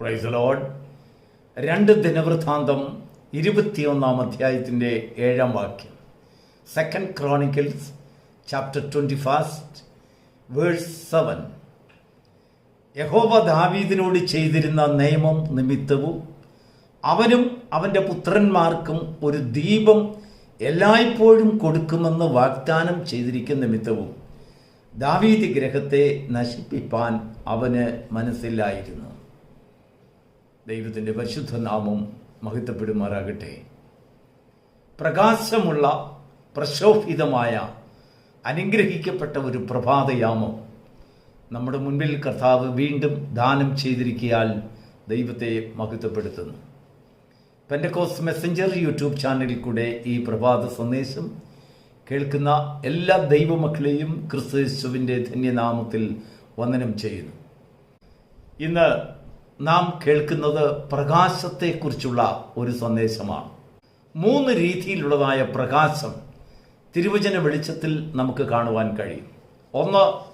Price load രണ്ട് ദിനവൃത്താന്തം ഇരുപത്തിയൊന്നാം അധ്യായത്തിന്റെ ഏഴാം വാക്യം. Second chronicles chapter twenty first verse seven യഹോവ ദാവീദിനോട് ചെയ്തിരുന്ന നിയമം നിമിത്തവും അവനും അവന്റെ പുത്രന്മാർക്കും ഒരു ദീപം എല്ലായ്പ്പോഴും കൊടുക്കുമെന്ന് വാഗ്ദാനം ചെയ്തിരിക്കുന്ന നിമിത്തവും ദാവീദ് ഗ്രഹത്തെ നശിപ്പിപ്പാൻ അവന് മനസ്സില്ലായിരുന്നു. ദൈവത്തിന്റെ പരിശുദ്ധ നാമം മഹത്വപ്പെടുമാറാകട്ടെ. പ്രകാശമുള്ള പ്രശോഭിതമായ അനുഗ്രഹിക്കപ്പെട്ട ഒരു പ്രഭാതയാമം നമ്മുടെ മുൻപിൽ കർത്താവ് വീണ്ടും ദാനം ചെയ്തിരിക്കിയാൽ ദൈവത്തെ മഹത്വപ്പെടുത്തുന്നു. പെൻഡക്കോസ് മെസ്സഞ്ചർ യൂട്യൂബ് ചാനലിൽ കൂടെ ഈ പ്രഭാത സന്ദേശം കേൾക്കുന്ന എല്ലാ ദൈവമക്കളെയും ക്രിസ്തുവിന്റെ ധന്യനാമത്തിൽ വന്ദനം ചെയ്യുന്നു. ഇന്ന് നാം കേൾക്കുന്നത് പ്രകാശത്തെക്കുറിച്ചുള്ള ഒരു സന്ദേശമാണ്. മൂന്ന് രീതിയിലുള്ളതായ പ്രകാശം തിരുവചന വെളിച്ചത്തിൽ നമുക്ക് കാണുവാൻ കഴിയും. ഒന്ന്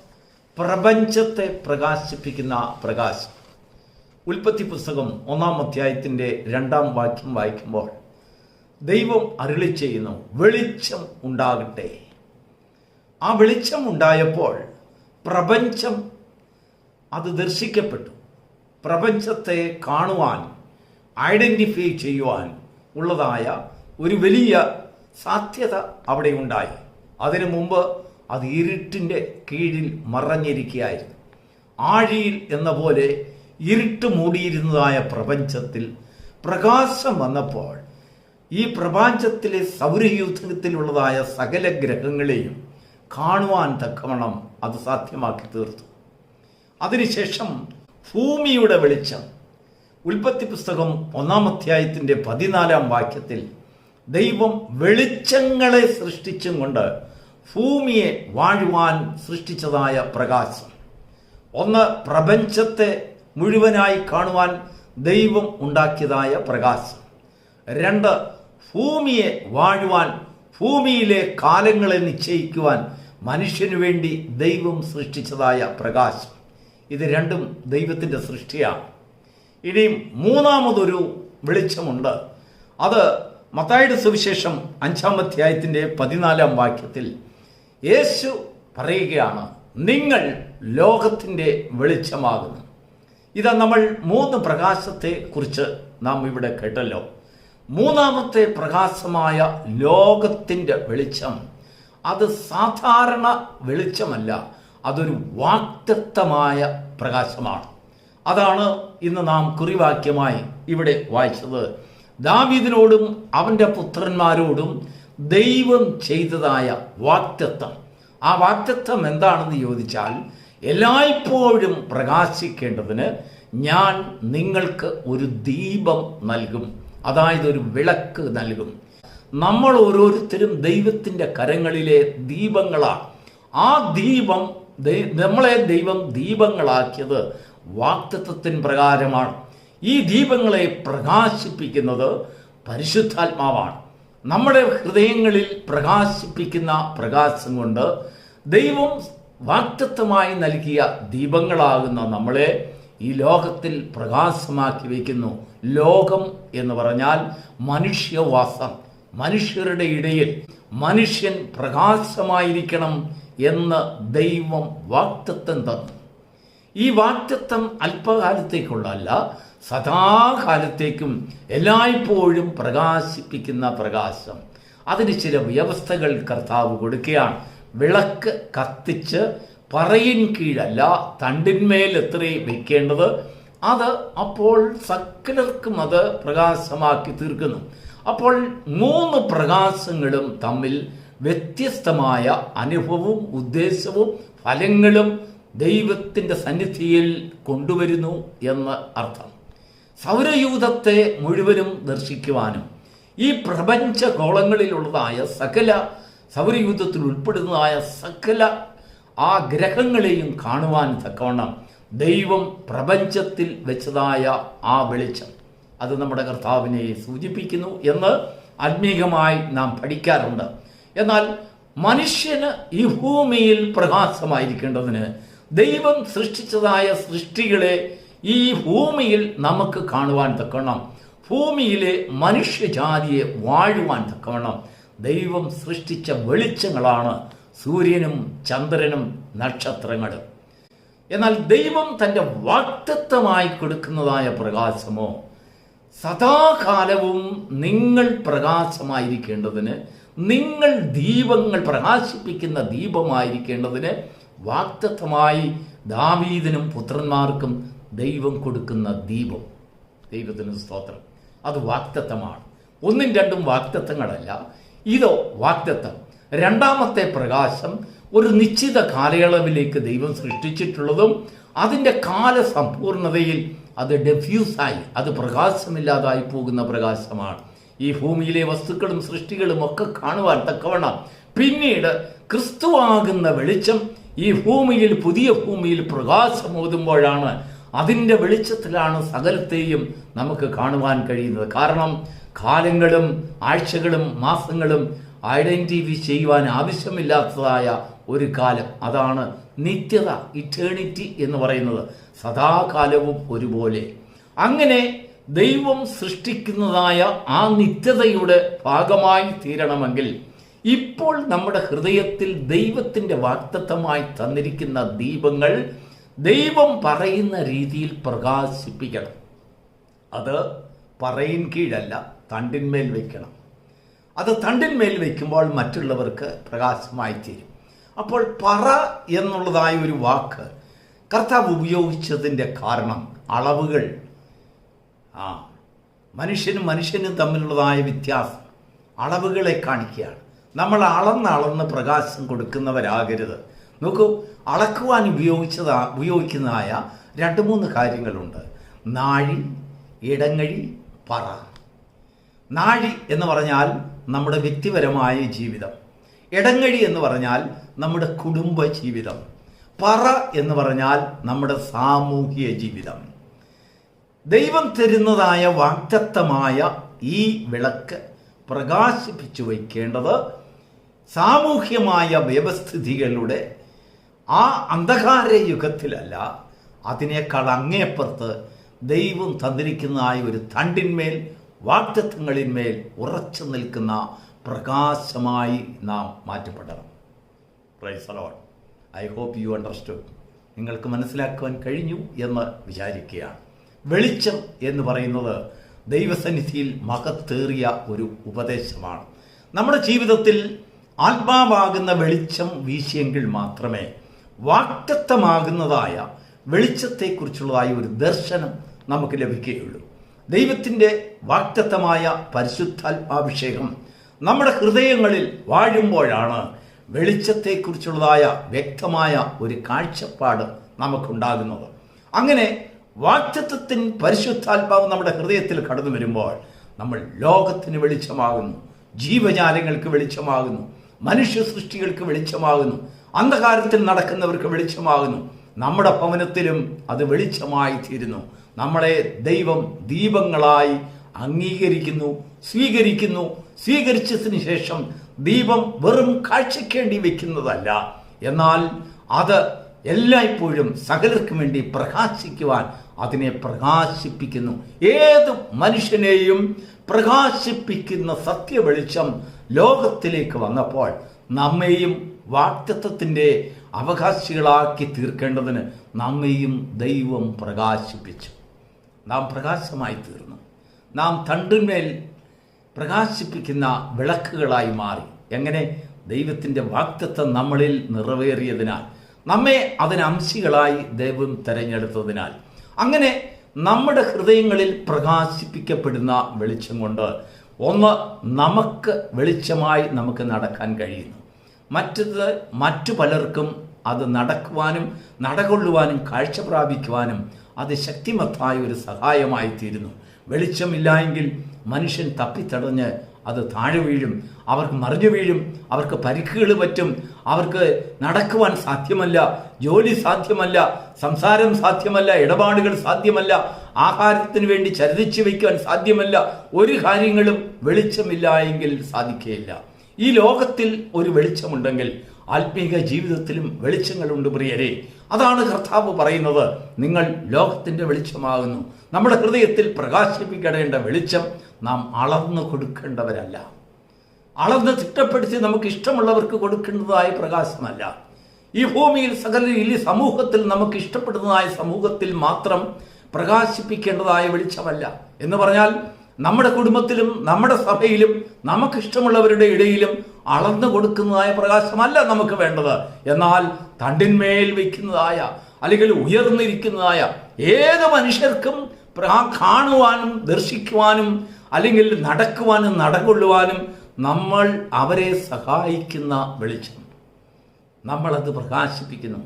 പ്രപഞ്ചത്തെ പ്രകാശിപ്പിക്കുന്ന പ്രകാശം. ഉൽപ്പത്തി പുസ്തകം ഒന്നാം അധ്യായത്തിന്റെ രണ്ടാം വാക്യം വായിക്കുമ്പോൾ ദൈവം അരുളി ചെയ്യുന്നു വെളിച്ചം ഉണ്ടാകട്ടെ. ആ വെളിച്ചം ഉണ്ടായപ്പോൾ പ്രപഞ്ചം അത് ദർശിക്കപ്പെട്ടു. പ്രപഞ്ചത്തെ കാണുവാൻ ഐഡന്റിഫൈ ചെയ്യുവാൻ ഉള്ളതായ ഒരു വലിയ സാധ്യത അവിടെ ഉണ്ടായി. അതിനു മുമ്പ് അത് ഇരുട്ടിന്റെ കീഴിൽ മറഞ്ഞിരിക്കുകയായിരുന്നു. ആഴിയിൽ എന്ന പോലെ ഇരുട്ട് മൂടിയിരുന്നതായ പ്രപഞ്ചത്തിൽ പ്രകാശം വന്നപ്പോൾ ഈ പ്രപഞ്ചത്തിലെ സൗരയൂഥത്തിലുള്ളതായ സകല ഗ്രഹങ്ങളെയും കാണുവാൻ തക്കവണ്ണം അത് സാധ്യമാക്കി തീർത്തു. അതിനുശേഷം ഭൂമിയുടെ വെളിച്ചം. ഉൽപ്പത്തി പുസ്തകം ഒന്നാം അധ്യായത്തിന്റെ പതിനാലാം വാക്യത്തിൽ ദൈവം വെളിച്ചങ്ങളെ സൃഷ്ടിച്ചും കൊണ്ട് ഭൂമിയെ വാഴുവാൻ സൃഷ്ടിച്ചതായ പ്രകാശം. ഒന്ന് പ്രപഞ്ചത്തെ മുഴുവനായി കാണുവാൻ ദൈവം ഉണ്ടാക്കിയതായ പ്രകാശം. രണ്ട് ഭൂമിയെ വാഴുവാൻ ഭൂമിയിലെ കാലങ്ങളെ നിശ്ചയിക്കുവാൻ മനുഷ്യനു വേണ്ടി ദൈവം സൃഷ്ടിച്ചതായ പ്രകാശം. ഇത് രണ്ടും ദൈവത്തിന്റെ സൃഷ്ടിയാണ്. ഇനിയും മൂന്നാമതൊരു വെളിച്ചമുണ്ട്. അത് മത്തായുടെ സുവിശേഷം അഞ്ചാം അധ്യായത്തിന്റെ പതിനാലാം വാക്യത്തിൽ യേശു പറയുകയാണ് നിങ്ങൾ ലോകത്തിന്റെ വെളിച്ചമാകുന്നു. ഇത് നമ്മൾ മൂന്ന് പ്രകാശത്തെ കുറിച്ച് നാം ഇവിടെ കേട്ടല്ലോ. മൂന്നാമത്തെ പ്രകാശമായ ലോകത്തിന്റെ വെളിച്ചം അത് സാധാരണ വെളിച്ചമല്ല. അതൊരു വാക്തത്വമായ പ്രകാശമാണ്. അതാണ് ഇന്ന് നാം കുറിവാക്യമായി ഇവിടെ വായിച്ചത്. ദാവീദിനോടും അവന്റെ പുത്രന്മാരോടും ദൈവം ചെയ്തതായ വാക്തത്വം. ആ വാക്തത്വം എന്താണെന്ന് ചോദിച്ചാൽ എല്ലായ്പ്പോഴും പ്രകാശിക്കേണ്ടതിന് ഞാൻ നിങ്ങൾക്ക് ഒരു ദീപം നൽകും. അതായത് ഒരു വിളക്ക് നൽകും. നമ്മൾ ഓരോരുത്തരും ദൈവത്തിന്റെ കരങ്ങളിലെ ദീപങ്ങളാണ്. ആ ദീപം നമ്മളെ ദൈവം ദീപങ്ങളാക്കിയത് വാക്തത്വത്തിൻ പ്രകാരമാണ്. ഈ ദീപങ്ങളെ പ്രകാശിപ്പിക്കുന്നത് പരിശുദ്ധാത്മാവാണ്. നമ്മുടെ ഹൃദയങ്ങളിൽ പ്രകാശിപ്പിക്കുന്ന പ്രകാശം കൊണ്ട് ദൈവം വാക്തത്വമായി നൽകിയ ദീപങ്ങളാകുന്ന നമ്മളെ ഈ ലോകത്തിൽ പ്രകാശമാക്കി വയ്ക്കുന്നു. ലോകം എന്ന് പറഞ്ഞാൽ മനുഷ്യവാസം. മനുഷ്യരുടെ ഇടയിൽ മനുഷ്യൻ പ്രകാശമായിരിക്കണം എന്ന് ദൈവം വാക്തത്വം തന്നു. ഈ വാക്തത്വം അല്പകാലത്തേക്കുള്ളതല്ല സദാകാലത്തേക്കും എല്ലായ്പ്പോഴും പ്രകാശിപ്പിക്കുന്ന പ്രകാശം. അതിന് ചില വ്യവസ്ഥകൾ കർത്താവ് കൊടുക്കുകയാണ്. വിളക്ക് കത്തിച്ച് പറയിൻ കീഴല്ല തണ്ടിന്മേൽ എത്രയും വയ്ക്കേണ്ടത് അത് അപ്പോൾ സകലർക്കും അത് പ്രകാശമാക്കി തീർക്കുന്നു. അപ്പോൾ മൂന്ന് പ്രകാശങ്ങളും തമ്മിൽ വ്യത്യസ്തമായ അനുഭവവും ഉദ്ദേശവും ഫലങ്ങളും ദൈവത്തിന്റെ സന്നിധിയിൽ കൊണ്ടുവരുന്നു എന്ന് അർത്ഥം. സൗരയൂഥത്തെ മുഴുവനും ദർശിക്കുവാനും ഈ പ്രപഞ്ച ഗോളങ്ങളിലുള്ളതായ സകല സൗരയൂഥത്തിൽ ഉൾപ്പെടുന്നതായ സകല ആ ഗ്രഹങ്ങളെയും കാണുവാൻ തക്കവണ്ണം ദൈവം പ്രപഞ്ചത്തിൽ വെച്ചതായ ആ വെളിച്ചം. അത് നമ്മുടെ കർത്താവിനെ സൂചിപ്പിക്കുന്നു എന്ന് ആത്മീകമായി നാം പഠിക്കാറുണ്ട്. എന്നാൽ മനുഷ്യന് ഈ ഭൂമിയിൽ പ്രകാശമായിരിക്കേണ്ടതിന് ദൈവം സൃഷ്ടിച്ചതായ സൃഷ്ടികളെ ഈ ഭൂമിയിൽ നമുക്ക് കാണുവാൻ തക്കണം ഭൂമിയിലെ മനുഷ്യജാതിയെ വാഴുവാൻ തക്കവണ്ണം. ദൈവം സൃഷ്ടിച്ച വെളിച്ചങ്ങളാണ് സൂര്യനും ചന്ദ്രനും നക്ഷത്രങ്ങളും എന്നാൽ ദൈവം തന്റെ വാക്തത്വമായി കൊടുക്കുന്നതായ പ്രകാശമോ? സദാകാലവും നിങ്ങൾ പ്രകാശമായിരിക്കേണ്ടതിന് നിങ്ങൾ ദീപങ്ങൾ പ്രകാശിപ്പിക്കുന്ന ദീപമായിരിക്കേണ്ടതിന് വാക്തത്വമായി ദാവീദിനും പുത്രന്മാർക്കും ദൈവം കൊടുക്കുന്ന ദീപം. ദൈവത്തിന് സ്തോത്രം. അത് വാക്തത്വമാണ്. ഒന്നും രണ്ടും വാക്തത്വങ്ങളല്ല. ഇതോ വാക്തത്വം. രണ്ടാമത്തെ പ്രകാശം ഒരു നിശ്ചിത കാലയളവിലേക്ക് ദൈവം സൃഷ്ടിച്ചിട്ടുള്ളതും അതിന്റെ കാലസമ്പൂർണതയിൽ അത് ഡെഫ്യൂസായി അത് പ്രകാശമില്ലാതായി പോകുന്ന പ്രകാശമാണ്. ഈ ഭൂമിയിലെ വസ്തുക്കളും സൃഷ്ടികളും ഒക്കെ കാണുവാൻ തക്കവണ്ണം. പിന്നീട് ക്രിസ്തുവാകുന്ന വെളിച്ചം ഈ ഭൂമിയിൽ പുതിയ ഭൂമിയിൽ പ്രകാശമോതുമ്പോഴാണ്. അതിന്റെ വെളിച്ചത്തിലാണ് സകലത്തെയും നമുക്ക് കാണുവാൻ കഴിയുന്നത്. കാരണം കാലങ്ങളും ആഴ്ചകളും മാസങ്ങളും ഐഡന്റിഫൈ ചെയ്യുവാൻ ആവശ്യമില്ലാത്തതായ ഒരു കാലം. അതാണ് നിത്യത ഇറ്റേണിറ്റി എന്ന് പറയുന്നത്. സദാകാലവും ഒരുപോലെ. അങ്ങനെ ദൈവം സൃഷ്ടിക്കുന്നതായ ആ നിത്യതയുടെ ഭാഗമായി തീരണമെങ്കിൽ ഇപ്പോൾ നമ്മുടെ ഹൃദയത്തിൽ ദൈവത്തിന്റെ വാക്തത്വമായി തന്നിരിക്കുന്ന ദീപങ്ങൾ ദൈവം പറയുന്ന രീതിയിൽ പ്രകാശിപ്പിക്കണം. അത് പറയിൻ കീഴല്ല തണ്ടിന്മേൽ വയ്ക്കണം അത് തണ്ടിന്മേൽ വയ്ക്കുമ്പോൾ മറ്റുള്ളവർക്ക് പ്രകാശമായി തീരും. അപ്പോൾ പറ എന്നുള്ളതായ ഒരു വാക്ക് കർത്താവ് ഉപയോഗിച്ചതിന്റെ കാരണം അളവുകൾ ആ മനുഷ്യനും മനുഷ്യനും തമ്മിലുള്ളതായ വ്യത്യാസം അളവുകളെ കാണിക്കുകയാണ്. നമ്മൾ അളന്ന് അളന്ന് പ്രകാശം കൊടുക്കുന്നവരാകരുത്. നോക്കൂ അളക്കുവാൻ ഉപയോഗിച്ചതാ ഉപയോഗിക്കുന്നതായ രണ്ട് മൂന്ന് കാര്യങ്ങളുണ്ട്. നാഴി ഇടങ്ങഴി പറ. നാഴി എന്ന് പറഞ്ഞാൽ നമ്മുടെ വ്യക്തിപരമായ ജീവിതം. ഇടങ്ങഴി എന്ന് പറഞ്ഞാൽ നമ്മുടെ കുടുംബ ജീവിതം. പറ എന്ന് പറഞ്ഞാൽ നമ്മുടെ സാമൂഹിക ജീവിതം. ദൈവം തരുന്നതായ വാക്തത്വമായ ഈ വിളക്ക് പ്രകാശിപ്പിച്ചു വയ്ക്കേണ്ടത് സാമൂഹ്യമായ വ്യവസ്ഥിതികളുടെ ആ അന്ധകാര യുഗത്തിലല്ല. അതിനേക്കാൾ അങ്ങേപ്പുറത്ത് ദൈവം തന്നിരിക്കുന്നതായ ഒരു തണ്ടിന്മേൽ വാക്തത്വങ്ങളിന്മേൽ ഉറച്ചു നിൽക്കുന്ന പ്രകാശമായി നാം മാറ്റപ്പെടണം. Praise alone I hope you understood നിങ്ങൾക്ക് മനസ്സിലാക്കുവാൻ കഴിഞ്ഞു എന്ന് വിചാരിക്കുകയാണ്. വെളിച്ചം എന്ന് പറയുന്നത് ദൈവസന്നിധിയിൽ മഹത്തേറിയ ഒരു ഉപദേശമാണ്. നമ്മുടെ ജീവിതത്തിൽ ആത്മാവാകുന്ന വെളിച്ചം വീശിയെങ്കിൽ മാത്രമേ വാക്തത്വമാകുന്നതായ വെളിച്ചത്തെക്കുറിച്ചുള്ളതായ ഒരു ദർശനം നമുക്ക് ലഭിക്കുകയുള്ളൂ. ദൈവത്തിന്റെ വാക്തത്വമായ പരിശുദ്ധാത്മാഭിഷേകം നമ്മുടെ ഹൃദയങ്ങളിൽ വാഴുമ്പോഴാണ് വെളിച്ചത്തെക്കുറിച്ചുള്ളതായ വ്യക്തമായ ഒരു കാഴ്ചപ്പാട് നമുക്കുണ്ടാകുന്നത്. അങ്ങനെ വാക്തത്വത്തിന് പരിശുദ്ധാത്മാവ് നമ്മുടെ ഹൃദയത്തിൽ കടന്നു വരുമ്പോൾ നമ്മൾ ലോകത്തിന് വെളിച്ചമാകുന്നു. ജീവജാലങ്ങൾക്ക് വെളിച്ചമാകുന്നു. മനുഷ്യ സൃഷ്ടികൾക്ക് വെളിച്ചമാകുന്നു. അന്ധകാരത്തിൽ നടക്കുന്നവർക്ക് വെളിച്ചമാകുന്നു. നമ്മുടെ ഭവനത്തിലും അത് വെളിച്ചമായി തീരുന്നു. നമ്മളെ ദൈവം ദീപങ്ങളായി അംഗീകരിക്കുന്നു സ്വീകരിക്കുന്നു. സ്വീകരിച്ചതിന് ശേഷം ദീപം വെറും കാഴ്ചക്കേണ്ടി വെക്കുന്നതല്ല. എന്നാൽ അത് എല്ലായ്പ്പോഴും സകലർക്കും വേണ്ടി പ്രകാശിക്കുവാൻ അതിനെ പ്രകാശിപ്പിക്കുന്നു. ഏത് മനുഷ്യനെയും പ്രകാശിപ്പിക്കുന്ന സത്യവെളിച്ചം ലോകത്തിലേക്ക് വന്നപ്പോൾ നമ്മെയും വാക്തത്വത്തിന്റെ അവകാശികളാക്കി തീർക്കേണ്ടതിന് നമ്മെയും ദൈവം പ്രകാശിപ്പിച്ചു. നാം പ്രകാശമായി തീർന്നു. നാം തണ്ടിന്മേൽ പ്രകാശിപ്പിക്കുന്ന വിളക്കുകളായി മാറി. എങ്ങനെ? ദൈവത്തിന്റെ വാക്തത്വം നമ്മളിൽ നിറവേറിയതിനാൽ. നമ്മെ അതിനംശികളായി ദൈവം തെരഞ്ഞെടുത്തതിനാൽ. അങ്ങനെ നമ്മുടെ ഹൃദയങ്ങളിൽ പ്രകാശിപ്പിക്കപ്പെടുന്ന വെളിച്ചം കൊണ്ട് ഒന്ന് നമുക്ക് വെളിച്ചമായി നമുക്ക് നടക്കാൻ കഴിയുന്നു. മറ്റത് മറ്റു പലർക്കും അത് നടക്കുവാനും നടകൊള്ളുവാനും കാഴ്ച പ്രാപിക്കുവാനും അത് ശക്തിമത്തായ ഒരു സഹായമായി തീരുന്നു വെളിച്ചമില്ലായെങ്കിൽ മനുഷ്യൻ തപ്പിത്തടഞ്ഞ് അത് താഴെ വീഴും അവർക്ക് മറിഞ്ഞു വീഴും അവർക്ക് പരിക്കുകൾ പറ്റും അവർക്ക് നടക്കുവാൻ സാധ്യമല്ല ജോലി സാധ്യമല്ല സംസാരം സാധ്യമല്ല ഇടപാടുകൾ സാധ്യമല്ല ആഹാരത്തിന് വേണ്ടി ചരിതിച്ചു വയ്ക്കുവാൻ സാധ്യമല്ല ഒരു കാര്യങ്ങളും വെളിച്ചമില്ല എങ്കിൽ സാധിക്കുകയില്ല. ഈ ലോകത്തിൽ ഒരു വെളിച്ചമുണ്ടെങ്കിൽ ആത്മീക ജീവിതത്തിലും വെളിച്ചങ്ങളുണ്ട് പ്രിയരെ. അതാണ് കർത്താവ് പറയുന്നത്. നിങ്ങൾ ലോകത്തിന്റെ വെളിച്ചമാകുന്നു. നമ്മുടെ ഹൃദയത്തിൽ പ്രകാശിപ്പിക്കേണ്ട വെളിച്ചം നാം അളന്നു കൊടുക്കേണ്ടവരല്ല. അളന്ന് തിട്ടപ്പെടുത്തി നമുക്ക് ഇഷ്ടമുള്ളവർക്ക് കൊടുക്കേണ്ടതായ പ്രകാശമല്ല. ഈ ഭൂമിയിൽ സകല ഈ സമൂഹത്തിൽ നമുക്ക് ഇഷ്ടപ്പെടുന്നതായ സമൂഹത്തിൽ മാത്രം പ്രകാശിപ്പിക്കേണ്ടതായ വെളിച്ചമല്ല. എന്ന് പറഞ്ഞാൽ നമ്മുടെ കുടുംബത്തിലും നമ്മുടെ സഭയിലും നമുക്കിഷ്ടമുള്ളവരുടെ ഇടയിലും അളന്നു കൊടുക്കുന്നതായ പ്രകാശമല്ല നമുക്ക് വേണ്ടത്. എന്നാൽ തണ്ടിന്മേൽ വയ്ക്കുന്നതായ അല്ലെങ്കിൽ ഉയർന്നിരിക്കുന്നതായ ഏത് മനുഷ്യർക്കും കാണുവാനും ദർശിക്കുവാനും അല്ലെങ്കിൽ നടക്കുവാനും നടകൊള്ളുവാനും നമ്മൾ അവരെ സഹായിക്കുന്ന വെളിച്ചം. നമ്മളത് പ്രകാശിപ്പിക്കുന്നു.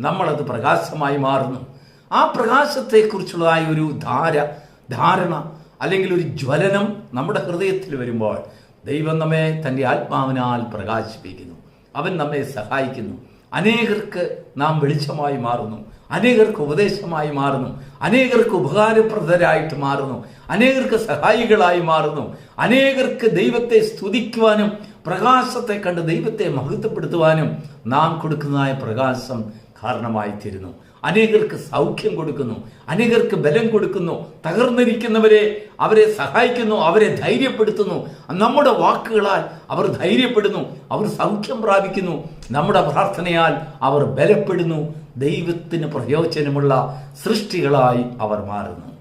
നമ്മളത് പ്രകാശമായി മാറുന്നു. ആ പ്രകാശത്തെക്കുറിച്ചുള്ളതായ ഒരു ധാര ധാരണ അല്ലെങ്കിൽ ഒരു ജ്വലനം നമ്മുടെ ഹൃദയത്തിൽ വരുമ്പോൾ ദൈവം നമ്മെ തന്റെ ആത്മാവിനാൽ പ്രകാശിപ്പിക്കുന്നു. അവൻ നമ്മെ സഹായിക്കുന്നു. അനേകർക്ക് നാം വെളിച്ചമായി മാറുന്നു. അനേകർക്ക് ഉപദേശമായി മാറുന്നു. അനേകർക്ക് ഉപകാരപ്രദരായിട്ട് മാറുന്നു. അനേകർക്ക് സഹായികളായി മാറുന്നു. അനേകർക്ക് ദൈവത്തെ സ്തുതിക്കുവാനും പ്രകാശത്തെ കണ്ട് ദൈവത്തെ മഹത്വപ്പെടുത്തുവാനും നാം കൊടുക്കുന്നതായ പ്രകാശം കാരണമായി തീരുന്നു. അനേകർക്ക് സൗഖ്യം കൊടുക്കുന്നു അനേകർക്ക് ബലം കൊടുക്കുന്നു തകർന്നിരിക്കുന്നവരെ അവരെ സഹായിക്കുന്നു അവരെ ധൈര്യപ്പെടുത്തുന്നു. നമ്മുടെ വാക്കുകളാൽ അവർ ധൈര്യപ്പെടുന്നു അവർ സൗഖ്യം പ്രാപിക്കുന്നു. നമ്മുടെ പ്രാർത്ഥനയാൽ അവർ ബലപ്പെടുന്നു. ദൈവത്തിന് പ്രയോജനമുള്ള സൃഷ്ടികളായി അവർ മാറുന്നു.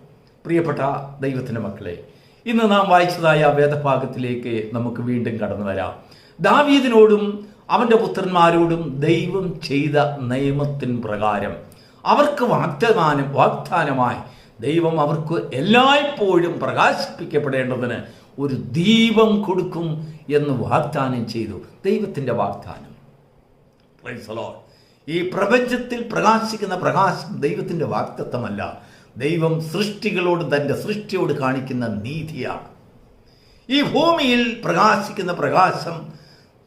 പ്രിയപ്പെട്ട ദൈവത്തിന്റെ മക്കളെ ഇന്ന് നാം വായിച്ചതായ വേദഭാഗത്തിലേക്ക് നമുക്ക് വീണ്ടും കടന്നു വരാം. ദാവീദിനോടും അവന്റെ പുത്രന്മാരോടും ദൈവം ചെയ്ത നിയമത്തിൻ പ്രകാരം അവർക്ക് വാഗ്ദാനം വാഗ്ദാനമായി ദൈവം അവർക്ക് എല്ലായ്പ്പോഴും പ്രകാശിപ്പിക്കപ്പെടേണ്ടതിന് ഒരു ദീപം കൊടുക്കും എന്ന് വാഗ്ദാനം ചെയ്തു. ദൈവത്തിന്റെ വാഗ്ദാനം. ഈ പ്രപഞ്ചത്തിൽ പ്രകാശിക്കുന്ന പ്രകാശം ദൈവത്തിന്റെ വാക്തത്വമല്ല ദൈവം സൃഷ്ടികളോട് തന്റെ സൃഷ്ടിയോട് കാണിക്കുന്ന നീതിയാണ്. ഈ ഭൂമിയിൽ പ്രകാശിക്കുന്ന പ്രകാശം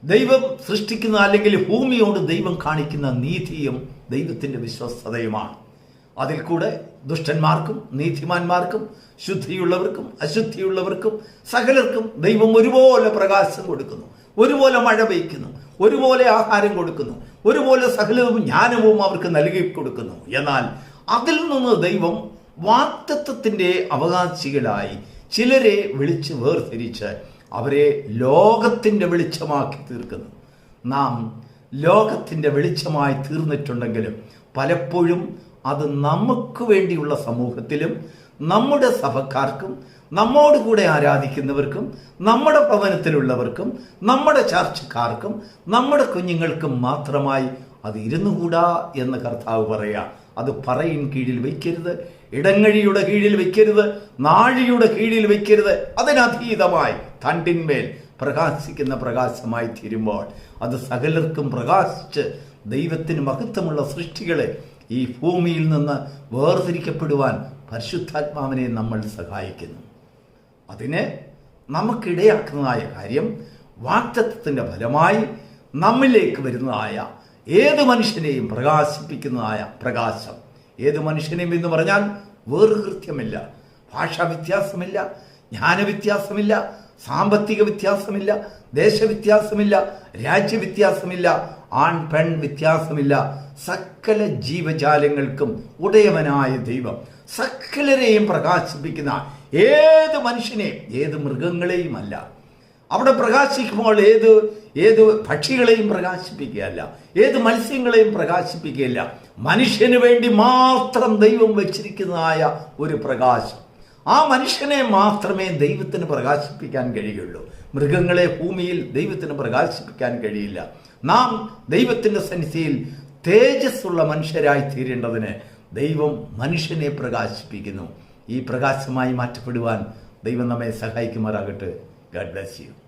ദൈവം സൃഷ്ടിക്കുന്ന അല്ലെങ്കിൽ ഭൂമിയോട് ദൈവം കാണിക്കുന്ന നീതിയും ദൈവത്തിന്റെ വിശ്വസ്തതയുമാണ്. അതിൽ കൂടെ ദുഷ്ടന്മാർക്കും നീതിമാന്മാർക്കും ശുദ്ധിയുള്ളവർക്കും അശുദ്ധിയുള്ളവർക്കും സകലർക്കും ദൈവം ഒരുപോലെ പ്രകാശം കൊടുക്കുന്നു. ഒരുപോലെ മഴ പെയ്ക്കുന്നു. ഒരുപോലെ ആഹാരം കൊടുക്കുന്നു. ഒരുപോലെ സകലവും ജ്ഞാനവും അവർക്ക് നൽകി കൊടുക്കുന്നു. എന്നാൽ അതിൽ നിന്ന് ദൈവം വാക്തത്വത്തിന്റെ അവകാശികളായി ചിലരെ വിളിച്ച് വേർതിരിച്ച് അവരെ ലോകത്തിന്റെ വെളിച്ചമാക്കി തീർക്കുന്നു. നാം ലോകത്തിന്റെ വെളിച്ചമായി തീർന്നിട്ടുണ്ടെങ്കിലും പലപ്പോഴും അത് നമുക്ക് വേണ്ടിയുള്ള സമൂഹത്തിലും നമ്മുടെ സഭക്കാർക്കും നമ്മോട് കൂടെ ആരാധിക്കുന്നവർക്കും നമ്മുടെ ഭവനത്തിലുള്ളവർക്കും നമ്മുടെ ചർച്ചക്കാർക്കും നമ്മുടെ കുഞ്ഞുങ്ങൾക്കും മാത്രമായി അത് ഇരുന്നുകൂടാ എന്ന് കർത്താവ് പറയാ. അത് പറയിൻ കീഴിൽ വയ്ക്കരുത്. ഇടങ്ങഴിയുടെ കീഴിൽ വയ്ക്കരുത് നാഴിയുടെ കീഴിൽ വയ്ക്കരുത് അതിനതീതമായി തണ്ടിന്മേൽ പ്രകാശിക്കുന്ന പ്രകാശമായി തീരുമ്പോൾ അത് സകലർക്കും പ്രകാശിച്ച് ദൈവത്തിന് മഹത്വമുള്ള സൃഷ്ടികളെ ഈ ഭൂമിയിൽ നിന്ന് വേർതിരിക്കപ്പെടുവാൻ പരിശുദ്ധാത്മാവിനെ നമ്മൾ സഹായിക്കുന്നു. അതിന് നമുക്കിടയാക്കുന്നതായ കാര്യം വാക്തത്വത്തിന്റെ ഫലമായി നമ്മിലേക്ക് വരുന്നതായ ഏത് മനുഷ്യനെയും പ്രകാശിപ്പിക്കുന്നതായ പ്രകാശം. ഏത് മനുഷ്യനെയും എന്ന് പറഞ്ഞാൽ വേറുകൃത്യമില്ല ഭാഷാ വ്യത്യാസമില്ല ജ്ഞാനവ്യത്യാസമില്ല സാമ്പത്തിക വ്യത്യാസമില്ല ദേശവ്യത്യാസമില്ല രാജ്യവ്യത്യാസമില്ല ആൺ പെൺ വ്യത്യാസമില്ല. സകല ജീവജാലങ്ങൾക്കും ഉടയവനായ ദൈവം സകലരെയും പ്രകാശിപ്പിക്കുന്ന ഏത് മനുഷ്യനെയും ഏത് മൃഗങ്ങളെയും അല്ല അവിടെ പ്രകാശിക്കുമ്പോൾ ഏത് ഏത് പക്ഷികളെയും പ്രകാശിപ്പിക്കുകയല്ല ഏത് മത്സ്യങ്ങളെയും പ്രകാശിപ്പിക്കുകയില്ല. മനുഷ്യന് വേണ്ടി മാത്രം ദൈവം വച്ചിരിക്കുന്നതായ ഒരു പ്രകാശം. ആ മനുഷ്യനെ മാത്രമേ ദൈവത്തിന് പ്രകാശിപ്പിക്കാൻ കഴിയുള്ളൂ. മൃഗങ്ങളെ ഭൂമിയിൽ ദൈവത്തിന് പ്രകാശിപ്പിക്കാൻ കഴിയില്ല. നാം ദൈവത്തിന്റെ സന്നിധിയിൽ തേജസ്സുള്ള മനുഷ്യരായി തീരേണ്ടതിന് ദൈവം മനുഷ്യനെ പ്രകാശിപ്പിക്കുന്നു. ഈ പ്രകാശമായി മാറ്റപ്പെടുവാൻ ദൈവം നമ്മെ സഹായിക്കുമാറാകട്ടെ. Garh bless you